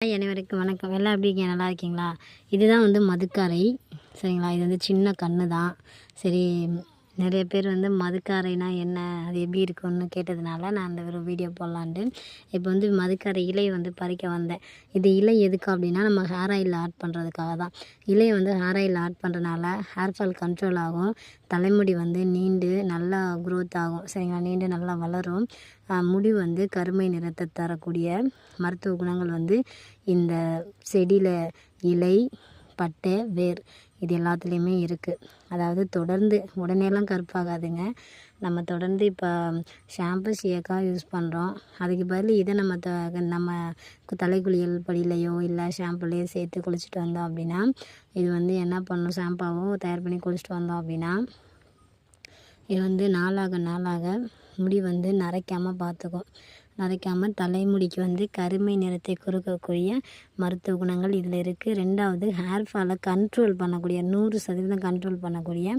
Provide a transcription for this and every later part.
Hi அனைவருக்கும் வணக்கம். எல்லாம் எப்படி இருக்கீங்க? நல்லா இருக்கீங்களா? இதுதான் வந்து மதுக்கரை. சரிங்களா? இது வந்து சின்ன கன்று தான் சரி நிறைய பேர் வந்து மதுக்காரைனா என்ன அது எப்படி இருக்கும்னு கேட்டதுனால நான் அந்த ஒரு வீடியோ போடலான்ட்டு இப்போ வந்து மதுக்காரை இலை வந்து பறிக்க வந்தேன். இது இலை எதுக்கு அப்படின்னா நம்ம ஹேர் ஆயில் ஆட் பண்ணுறதுக்காக தான். இலையை வந்து ஹேர் ஆயில் ஆட் பண்ணுறனால ஹேர் ஃபால் கண்ட்ரோல் ஆகும் தலைமுடி வந்து நீண்டு நல்லா க்ரோத் ஆகும். சரிங்களா? நீண்டு நல்லா வளரும். முடி வந்து கருமை நிறத்தை தரக்கூடிய மருத்துவ குணங்கள் வந்து இந்த செடியில் இலை பட்டை வேர் இது எல்லாத்துலேயுமே இருக்குது அதாவது தொடர்ந்து உடனேலாம் கருப்பாகாதுங்க. நம்ம தொடர்ந்து இப்போ ஷாம்பு சீயக்காய் யூஸ் பண்ணுறோம் அதுக்கு பதில் இதை நம்ம த நம்ம கு- தலைக்குளியல் படியிலையோ இல்லை ஷாம்புலேயோ சேர்த்து குளிச்சுட்டு வந்தோம் அப்படின்னா இது வந்து என்ன பண்ணும்? ஷாம்பாவோ தயார் பண்ணி குளிச்சுட்டு வந்தோம் அப்படின்னா இது வந்து நாளாக நாளாக முடி வந்து நரைக்காமல் பார்த்துக்கும் நரைக்காமல் தலைமுடிக்கு வந்து கருமை நிறத்தை கொடுக்கக்கூடிய மருத்துவ குணங்கள் இதில் இருக்குது ரெண்டாவது ஹேர் ஃபாலை கண்ட்ரோல் பண்ணக்கூடிய நூறு சதவீதம் கண்ட்ரோல் பண்ணக்கூடிய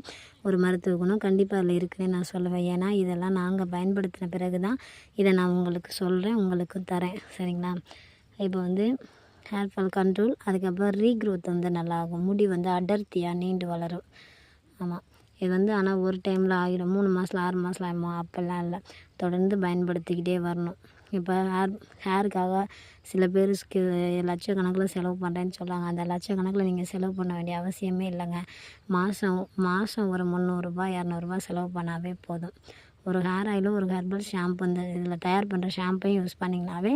ஒரு மருத்துவ குணம் கண்டிப்பாக அதில் இருக்குதுன்னு நான் சொல்லுவேன். ஏன்னா இதெல்லாம் நாங்கள் பயன்படுத்தின பிறகு தான் இதை நான் உங்களுக்கு சொல்கிறேன் உங்களுக்கு தரேன். சரிங்களா? இப்போ வந்து ஹேர் ஃபால் கண்ட்ரோல் அதுக்கப்புறம் ரீக்ரோத் வந்து நல்லாகும். முடி வந்து அடர்த்தியாக நீண்டு வளரும். ஆமாம் இது வந்து ஆனால் ஒரு டைமில் ஆகிடும். மூணு மாதத்தில் ஆறு மாதத்தில் ஆகுமா? அப்போல்லாம் இல்லை. தொடர்ந்து பயன்படுத்திக்கிட்டே வரணும். இப்போ ஹேர் ஹேருக்காக சில பேர் லட்சக்கணக்கில் செலவு பண்ணுறேன்னு சொல்லுவாங்க அந்த லட்சக்கணக்கில் நீங்கள் செலவு பண்ண வேண்டிய அவசியமே இல்லைங்க. மாதம் மாதம் ஒரு முந்நூறுரூபா இரநூறுபா செலவு பண்ணாவே போதும். ஒரு ஹேர் ஆயிலும் ஒரு ஹெர்பல் ஷாம்பு இந்த இதில் தயார் பண்ணுற ஷாம்பையும் யூஸ் பண்ணிங்கனாவே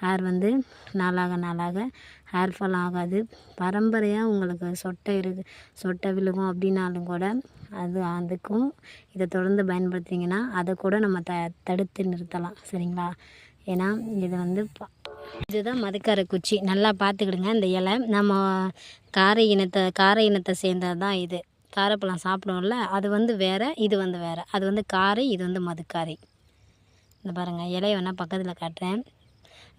ஹேர் வந்து நாளாக நாளாக ஹேர் ஃபால் ஆகாது. பரம்பரையாக உங்களுக்கு சொட்டை இருக்கு சொட்டை விழுகும் அப்படின்னாலும் கூட அது அதுக்கும் இதை தொடர்ந்து பயன்படுத்திங்கன்னா அதை கூட நம்ம த தடுத்து நிறுத்தலாம். சரிங்களா? ஏன்னா இது வந்து இதுதான் மதுக்காரை குச்சி. நல்லா பார்த்துக்கிடுங்க இந்த இலை. நம்ம காரை இனத்தை காரை இனத்தை சேர்ந்தது தான் இது. காரைப்பழம் சாப்பிடுவோம்ல அது வந்து வேறு இது வந்து வேறு. அது வந்து காரை இது வந்து மதுக்காரை. இந்த பாருங்கள் இலையை வேணால் பக்கத்தில் காட்டுறேன்.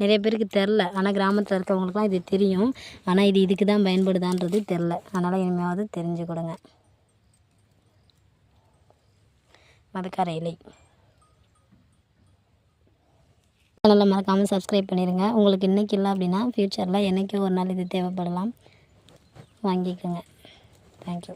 நிறைய பேருக்கு தெரில. ஆனால் கிராமத்தில் இருக்கிறவங்களுக்குலாம் இது தெரியும். ஆனால் இது இதுக்கு தான் பயன்படுதான்றது தெரில. அதனால் இனிமேவாவது தெரிஞ்சு கொடுங்க மதுக்கார இலை. சேனலை மறக்காமல் சப்ஸ்கிரைப் பண்ணிடுங்க உங்களுக்கு இன்றைக்கி இல்லை அப்படின்னா ஃப்யூச்சரில் என்றைக்கோ ஒரு நாள் இது தேவைப்படலாம். வாங்கிக்கோங்க. தேங்க்யூ